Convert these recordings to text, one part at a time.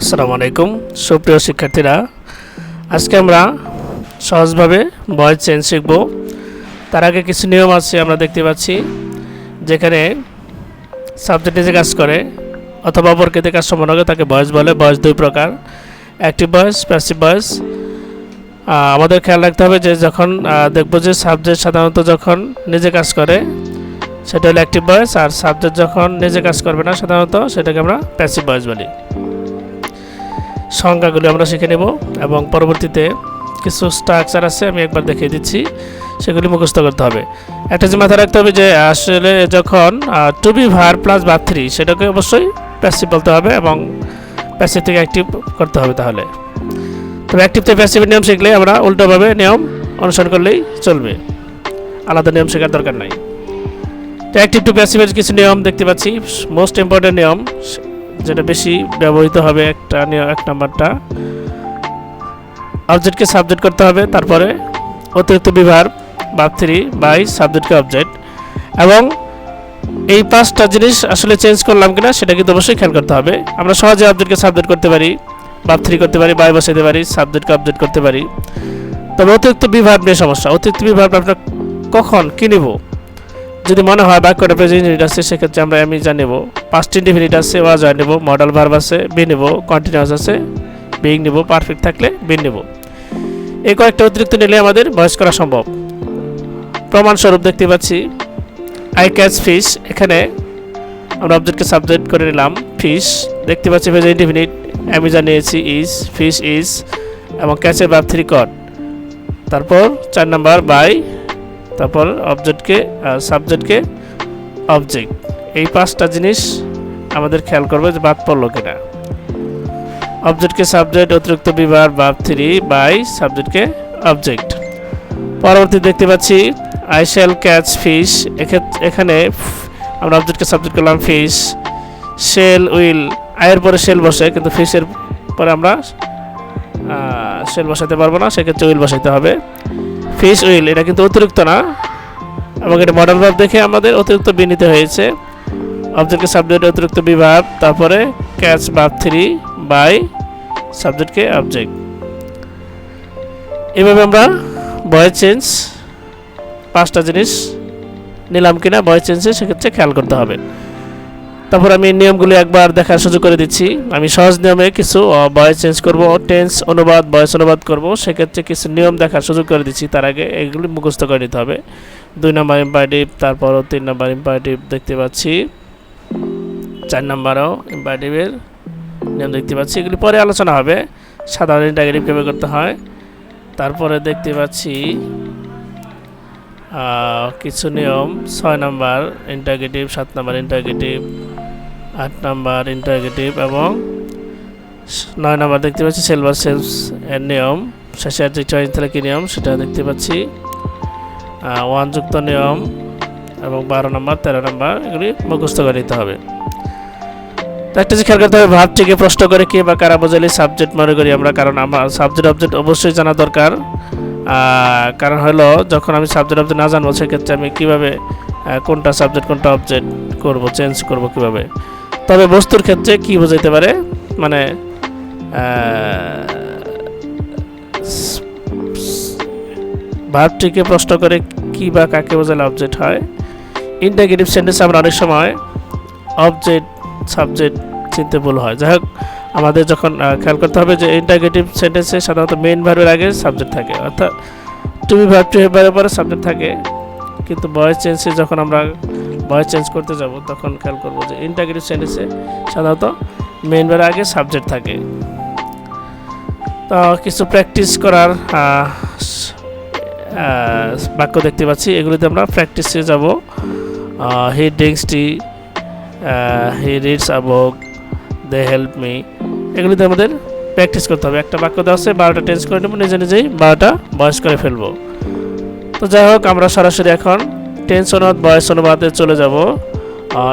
আসসালামু আলাইকুম। সুপ্রিয় শিক্ষার্থীরা, আজকে আমরা সহজভাবে ভয়েস চেঞ্জ শিখব। তার আগে কিছু নিয়ম আছে আমরা দেখতে পাচ্ছি, যেখানে সাবজেক্ট নিজে কাজ করে অথবা অপরকেতে কাজ সম্পন্ন তাকে ভয়েস বলে ভয়েস দুই প্রকার। অ্যাক্টিভ ভয়েস প্যাসিভ ভয়েস আমাদের খেয়াল রাখতে হবে যে যখন দেখব যে সাবজেক্ট সাধারণত যখন নিজে কাজ করে সেটা হলো অ্যাক্টিভ ভয়েস আর সাবজেক্ট যখন নিজে কাজ করবে না, সাধারণত সেটাকে আমরা প্যাসিভ ভয়েস বলি। সংজ্ঞাগুলি আমরা শিখে নেব এবং পরবর্তীতে কিছু স্ট্রাকচার আছে, আমি একবার দেখিয়ে দিচ্ছি, সেগুলি মুখস্থ করতে হবে। একটা যে মাথায় রাখতে হবে যে, আসলে যখন to be verb plus verb three সেটাকে অবশ্যই প্যাসিভ বলতে হবে এবং প্যাসিভ থেকে অ্যাক্টিভ করতে হবে তাহলে। তবে অ্যাক্টিভ থেকে প্যাসিভের নিয়ম শিখলে আমরা উল্টোভাবে নিয়ম অনুসরণ করলেই চলবে। আলাদা নিয়ম শেখার দরকার নাই। তো অ্যাক্টিভ টু প্যাসিভের কিছু নিয়ম দেখতে পাচ্ছি। মোস্ট ইম্পর্টেন্ট নিয়ম, যেটা বেশি ব্যবহৃত হবে একটা নিয়ম, এক নাম্বারটা। অবজেক্টকে সাবজেক্ট করতে হবে, তারপরে অতিরিক্ত বিভার বাপ থ্রি বাই সাবজেক্টকে অবজেক্ট এবং এই পাঁচটা জিনিস আসলে চেঞ্জ করলাম কিনা, সেটা কিন্তু অবশ্যই খেয়াল করতে হবে। আমরা সহজে অবজেক্টকে সাবজেক্ট করতে পারি বাপ থ্রি করতে পারি বাই বসাইতে পারি সাবজেক্টকে অবজেক্ট করতে পারি। তবে অতিরিক্ত বিভার নিয়ে সমস্যা। অতিরিক্ত বিভার আপনার কখন কী নেব? যদি মনে হয় বাক্যটা প্রেজেন্ট ইউনিট আছে, সেক্ষেত্রে আমরা আমি যা নেব পাঁচটি ইন্ডিফিনিট আছে ওয়াজ হয় নেব মডেল ভার্ব আছে বি নেব কন্টিনিউয়াস আছে বিং নেব পারফেক্ট থাকলে বি নেব। এই কয়েকটা অতিরিক্ত নিলে আমাদের বয়স করা সম্ভব। প্রমাণস্বরূপ দেখতে পাচ্ছি আই ক্যাচ ফিশ এখানে আমরা অবজেক্টকে সাবজেক্ট করে নিলাম ফিশ দেখতে পাচ্ছি প্রেজেন্ট ইন্ডিফিনিট আমি যা নিয়েছি ইজ ফিশ ইজ এবং ক্যাচের ভার্ব থ্রি কট তারপর চার নাম্বার বাই তারপর অবজেক্টকে সাবজেক্টকে অবজেক্ট এই পাঁচটা জিনিস আমাদের খেয়াল করবে যে বাদ পড়ল কিনা। অবজেক্টকে সাবজেক্ট অতিরিক্ত বিভার বাদ থ্রি বাই সাবজেক্টকে অবজেক্ট পরবর্তী দেখতে পাচ্ছি আই শ্যাল ক্যাচ ফিশ এখানে আমরা অবজেক্টকে সাবজেক্ট করলাম ফিশ শেল উইল আয়ের পরে শেল বসে, কিন্তু ফিশের পরে আমরা শেল বসাতে পারব না, সেক্ষেত্রে উইল বসাইতে হবে। ফিশ উইল এটা কিন্তু অতিরিক্ত না। এবং এটা মডেল ভাব দেখে আমাদের অতিরিক্ত বিনীত হয়েছে। অবজেক্টকে সাবজেক্ট অতিরিক্ত বিভাব তারপরে ক্যাচ ভাব থ্রি বাই সাবজেক্টকে অবজেক্ট এভাবে আমরা ভয়েস চেঞ্জ পাঁচটা জিনিস নিলাম কিনা ভয়েস চেঞ্জে সেক্ষেত্রে খেয়াল করতে হবে। তারপর আমি নিয়মগুলি একবার দেখার সুযোগ করে দিচ্ছি। আমি সহজ নিয়মে কিছু বয়স চেঞ্জ করব টেন্স অনুবাদ বয়স অনুবাদ করব। সেক্ষেত্রে কিছু নিয়ম দেখার সুযোগ করে দিচ্ছি। তার আগে এগুলি মুখস্থ করে নিতে হবে। দুই নম্বর ইম্পারেটিভ তারপরও তিন নম্বর ইম্পারেটিভ দেখতে পাচ্ছি। চার নম্বরও ইম্পারেটিভের নিয়ম দেখতে পাচ্ছি। এগুলি পরে আলোচনা হবে। সাধারণ ইন্টাগ্রেটিভ কীভাবে করতে হয়? তারপরে দেখতে পাচ্ছি কিছু নিয়ম, ছয় নম্বর ইন্টারগেটিভ সাত নম্বর ইন্টারগেটিভ আট নাম্বার ইন্টারগেটিভ এবং নয় নাম্বার দেখতে পাচ্ছি সেলভার সেলস এর নিয়ম। শেষে যে চয়েস তাহলে কী নিয়ম? সেটা দেখতে পাচ্ছি। ওয়ান যুক্ত নিয়ম এবং বারো নম্বর, তেরো নম্বর, এগুলি মুখস্থ করে দিতে হবে। একটা যে খেয়াল করতে হবে, ভাবটিকে প্রশ্ন করে কে বা কারা বোঝালি সাবজেক্ট মনে করি আমরা, কারণ আমার সাবজেক্ট অবজেক্ট অবশ্যই জানা দরকার। কারণ হলো, যখন আমি সাবজেক্ট অবজেক্ট না জানব, সেক্ষেত্রে আমি কীভাবে কোনটা সাবজেক্ট কোনটা অবজেক্ট করব চেঞ্জ করব কীভাবে? তবে বস্তুর ক্ষেত্রে কি বোঝাইতে পারে? মানে ভাবটিকে প্রশ্ন করে কি বা কাকে বোঝালে অবজেক্ট হয়? ইন্টাগ্রেটিভ সেন্টেন্স আমরা অনেক সময় অবজেক্ট সাবজেক্ট চিনতে ভুল হয়। যাই হোক, আমাদের যখন খেয়াল করতে হবে যে ইন্টাগ্রেটিভ সেন্টেন্সে সাধারণত মেন ভার্বের আগে সাবজেক্ট থাকে। অর্থাৎ টুবি ভার্ব টু হেভারের পরে সাবজেক্ট থাকে, কিন্তু ভয়েস চেঞ্জে যখন আমরা ভয়েস চেঞ্জ করতে যাব, তখন খেয়াল করব যে ইন্টাগ্রেটিভ সেন্টেন্সে সাধারণত মেইন ভার্বের আগে সাবজেক্ট থাকে। তো কিছু প্র্যাকটিস করার বাক্য দেখতে পাচ্ছি, এগুলিতে আমরা প্র্যাকটিসে যাব। He drinks tea he reads a book they help me এগুলিতে আমাদের প্র্যাকটিস করতে হবে। একটা বাক্য দেওয়া আছে, বারোটা টেন্স করে নেব, নিজে নিজেই বারোটা বয়স করে ফেলব। তো যাই হোক, আমরা সরাসরি এখন টেন্স অনুবাদ বয়স অনুবাদে চলে যাব।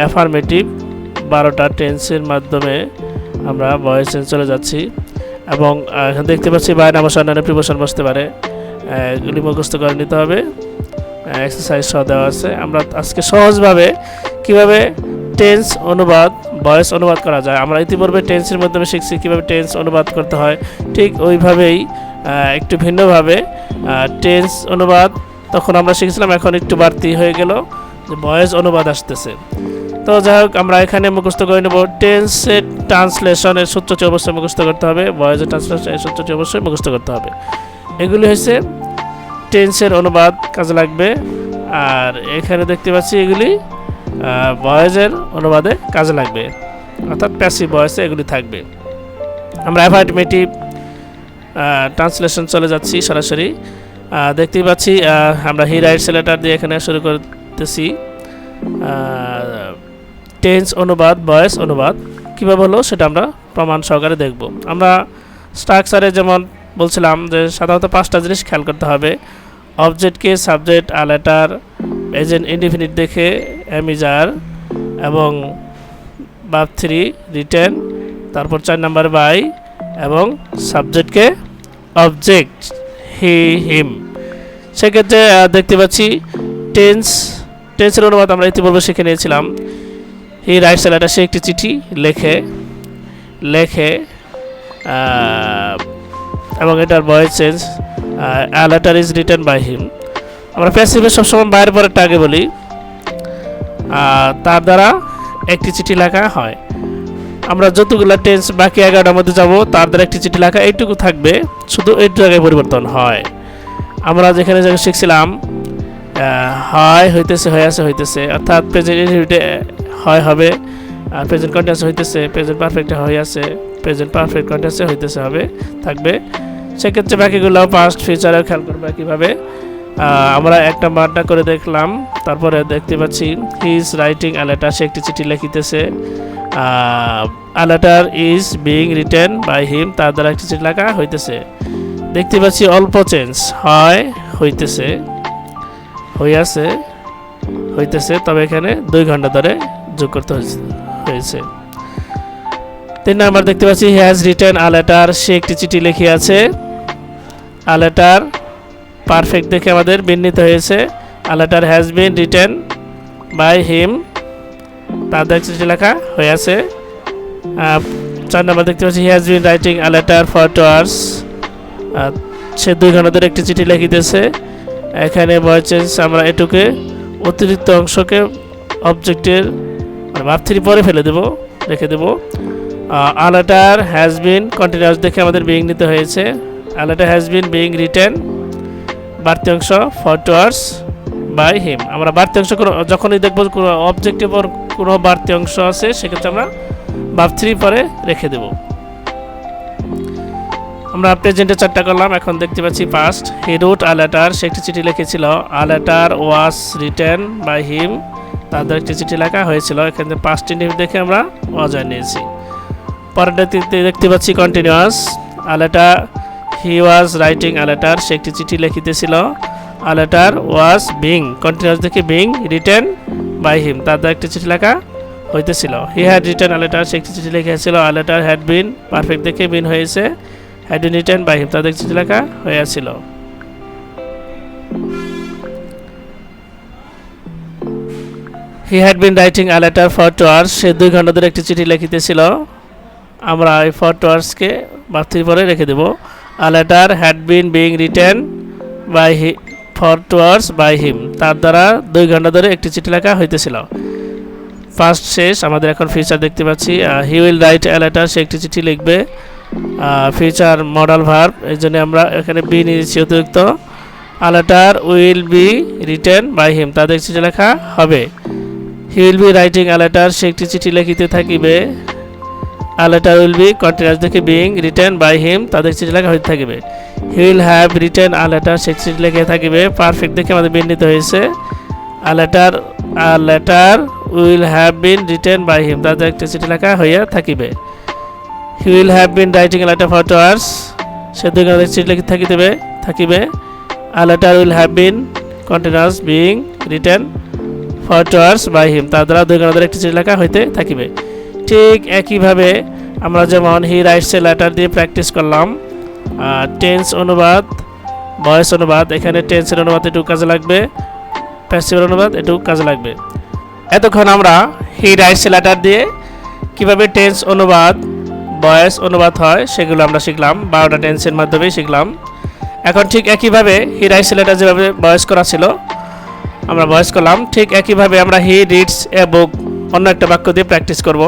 অ্যাফার্মেটিভ বারোটা টেন্সের মাধ্যমে আমরা বয়স চলে যাচ্ছি। এবং দেখতে পাচ্ছি বাইরে আমার অন্যান্য প্রিপোশন বসতে পারে। এগুলি মুখস্থ করে নিতে হবে। এক্সারসাইজ সহ দেওয়া আছে। আমরা আজকে সহজভাবে কীভাবে টেন্স অনুবাদ ভয়েস অনুবাদ করা যায়? আমরা ইতিপূর্বে টেন্সের মাধ্যমে শিখছি কীভাবে টেন্স অনুবাদ করতে হয়। ঠিক ওইভাবেই একটু ভিন্নভাবে টেন্স অনুবাদ তখন আমরা শিখেছিলাম, এখন একটু বাড়তি হয়ে গেল যে ভয়েস অনুবাদ আসতেছে। তো যাই হোক, আমরা এখানে মুখস্থ করে নেব। টেন্সের ট্রান্সলেশনের সূত্রটি অবশ্যই মুখস্থ করতে হবে। ভয়েসের ট্রান্সলেশনের সূত্রটি অবশ্যই মুখস্থ করতে হবে। এগুলি হচ্ছে টেন্সের অনুবাদ, কাজে লাগবে। আর এখানে দেখতে পাচ্ছি এগুলি ভয়েসের অনুবাদে কাজে লাগবে। অর্থাৎ প্যাসিভ ভয়েসে এগুলি থাকবে। আমরা অ্যাফার্মেটিভ ট্রান্সলেশন চলে যাচ্ছি সরাসরি। দেখতেই পাচ্ছি আমরা হি রাইট লেটার দিয়ে এখানে শুরু করতেছি। টেন্স অনুবাদ ভয়েস অনুবাদ। কীভাবে হলো সেটা আমরা প্রমাণ সহকারে দেখব। আমরা স্ট্রাকচারে যেমন বলছিলাম যে সাধারণত পাঁচটা জিনিস খেয়াল করতে হবে। অবজেক্টকে subject a letter agent indefinite দেখে অ্যামিজার এবং বাপ থ্রি রিটেন তারপর চার নাম্বার বাই এবং সাবজেক্টকে অবজেক্ট হি হিম। সেক্ষেত্রে দেখতে পাচ্ছি টেন্স, টেন্সের অনুবাদ আমরা ইতিপূর্বে শিখে নিয়েছিলাম। হি রাইটস লেটার সে একটি চিঠি লেখে লেখে এবং এটার voice change a letter is return by him আমরা প্যাসিভে সবসময় বাইরের পরেরটা আগে বলি তার দ্বারা একটি চিঠি লেখা হয়। আমরা যতগুলো টেন্স বাকি এগারোটার মধ্যে যাব তার দ্বারা একটি চিঠি লেখা এইটুকু থাকবে, শুধু এইটু জায়গায় পরিবর্তন হয়। আমরা যেখানে যেখানে শিখছিলাম হয়, হইতেছে, হয়ে আছে, হইতেছে, অর্থাৎ প্রেজেন্ট হয়, হবে, আর প্রেজেন্ট কন্টিনিউয়াস হইতেছে প্রেজেন্ট পারফেক্ট হয়ে আছে প্রেজেন্ট পারফেক্ট কন্টিনিউয়াসে হইতেছে, হবে, থাকবে। সেক্ষেত্রে বাকিগুলো পাস্ট ফিউচারেও খেয়াল করবে কীভাবে। আমরা একটা নাম্বারটা করে দেখলাম। তারপরে দেখতে পাচ্ছি he is writing a letter সে একটি চিঠি লিখিতেছে। A letter is being written by him তার দ্বারা একটি চিঠি লেখা হইতেছে। দেখতে পাচ্ছি অল্প চেঞ্জ হয়, হইতেছে হইয়াছে হইতেছে, তবে এখানে দুই ঘণ্টা ধরে যোগ করতে হয়েছে। তিন নাম্বার দেখতে পাচ্ছি হ্যাজ রিটেন আ লেটার সে একটি চিঠি লিখিয়াছে। আ লেটার পারফেক্ট দেখে আমাদের বিন্নিত হয়েছে। A letter has been written by him তাদের চিঠি লেখা হয়ে আছে। চার নম্বর দেখতে পাচ্ছি he has been writing a letter for two hours সে দুই ঘণ্টা ধরে একটি চিঠি লিখিতেছে। এখানে ভয়েস আমরা এটুকে অতিরিক্ত অংশকে অবজেক্টের মানে ভাব থ্রি পরে ফেলে দেব, রেখে দেব। A letter has been continuous দেখে আমাদের বিং নিতে হয়েছে। A letter has been being written বাড়তি অংশ for two hours by him আমরা বাড়তি অংশ কোনো, যখনই দেখব কোনো অবজেক্টিভ কোনো বাড়তি অংশ আছে, সেক্ষেত্রে আমরা বাপ থ্রি পরে রেখে দেব। আমরা প্রেজেন্টে চারটা করলাম, এখন দেখতে পাচ্ছি past he wrote a letter সে একটি চিঠি লিখেছিল। A letter was written by him তাদের একটি চিঠি লেখা হয়েছিল। এখানে পাস্ট ইন্ডিভ দেখে আমরা অজয় নিয়েছি। পরেরটাতে দেখতে পাচ্ছি continuous a letter he was writing a letter সে একটি চিঠি লিখিতেছিল। A letter was being continuous দেখে বিং রিটেন বাই হিম তাদের একটি চিঠি লেখা হইতেছিল। He had written a letter সে একটি চিঠি লিখেছিল a letter had been perfect দেখে বিন হয়েছে। Had been written by him তাদের চিঠি লেখা হয়েছিল he had been writing a letter for two hours সে দুই ঘণ্টা ধরে একটি চিঠি লিখিতেছিল। আমরা এই ফর টু আওয়ার্সকে বাড়তি পরে রেখে দেব। Letter had been being written by he for two hours by him তার দ্বারা দুই ঘণ্টা ধরে একটি চিঠি লেখা হইতেছিল। ফার্স্ট শেষ, আমাদের এখন ফিচার দেখতে পাচ্ছি। He will write a letter সে একটি চিঠি লিখবে। ফিচার মডাল ভার্ব এই জন্য আমরা এখানে বি নিয়েছি অতিরিক্ত। A letter will be written by him তাদের চিঠি লেখা হবে। He will be writing a সে একটি চিঠি লিখিতে থাকিবে। A letter will be continuous দেখে বিং রিটেন বাই হিম তাদের চিঠি লেখা হইতে থাকবে। He will have written a letter সে চিঠি লিখে থাকিবে। পারফেক্ট দেখে আমাদের বিন্দিত হয়েছে। A letter a letter will have been written by him তাদের একটি চিঠি লেখা হইয়া থাকিবে। He will have been writing letter for two hours সে দুই ঘণ্টা চিঠি লিখে থাকিবে থাকিবে। A letter will have been continuous being written for two hours by him তার দ্বারা দুই ঘণ্টা একটি চিঠি লেখা হইতে থাকিবে। ঠিক একইভাবে আমরা যেমন হি রাইটস এ লেটার দিয়ে প্র্যাকটিস করলাম টেন্স অনুবাদ ভয়েস অনুবাদ, এখানে টেন্সের অনুবাদ একটু কাজে লাগবে প্যাসিভের অনুবাদ একটু কাজে লাগবে। এতক্ষণ আমরা হি রাইটস লেটার দিয়ে কীভাবে টেন্স অনুবাদ বয়েস অনুবাদ হয় সেগুলো আমরা শিখলাম, বারোটা টেন্সের মাধ্যমে শিখলাম। এখন ঠিক একইভাবে হি রাইটস লেটার যেভাবে বয়স করা ছিল, আমরা বয়স করলাম, ঠিক একইভাবে আমরা হি রিডস এ বুক অন্য একটা বাক্য দিয়ে প্র্যাকটিস করব।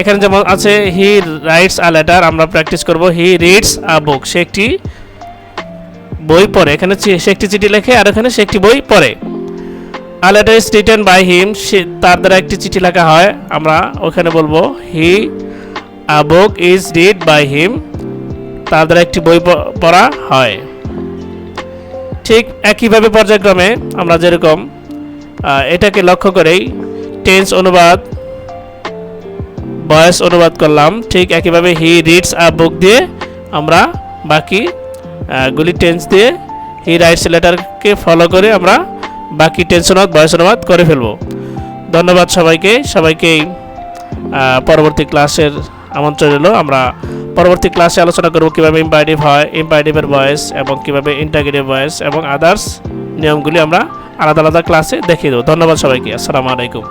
এখানে যেমন আছে হি রাইটস আ লেটার আমরা প্র্যাকটিস করব হি রিডস আ বুক সে একটি বই পড়ে, এখানে সে একটি চিঠি লেখে আর এখানে সে একটি বই পড়ে। A letter is written by him সে তার দ্বারা একটি চিঠি লেখা হয়, আমরা ওখানে বলব he a book is read by him তার দ্বারা একটি বই পড়া হয়। ঠিক একইভাবে পর্যায়ক্রমে আমরা যেরকম এটাকে লক্ষ্য করেই টেন্স অনুবাদ বয়স অনুবাদ করলাম। ঠিক একইভাবে হি রিডস আ বুক দিয়ে আমরা বাকি গুলি টেন্স দিয়ে হি রাইটস লেটারকে ফলো করে আমরা বাকি টেন্স অনুবাদ, বয়স অনুবাদ করে ফেলব। ধন্যবাদ সবাইকে। সবাইকেই পরবর্তী ক্লাসের আমন্ত্রণ রইল। আমরা পরবর্তী ক্লাসে আলোচনা করব কীভাবে ইম্পারেটিভ হয় ইম্পারেটিভের ভয়েস এবং কীভাবে ইন্টাগ্রেটিভ ভয়েস এবং আদার্স নিয়মগুলি আমরা আলাদা আলাদা ক্লাসে দেখিয়ে দেবো। ধন্যবাদ সবাইকে। আসসালামু আলাইকুম।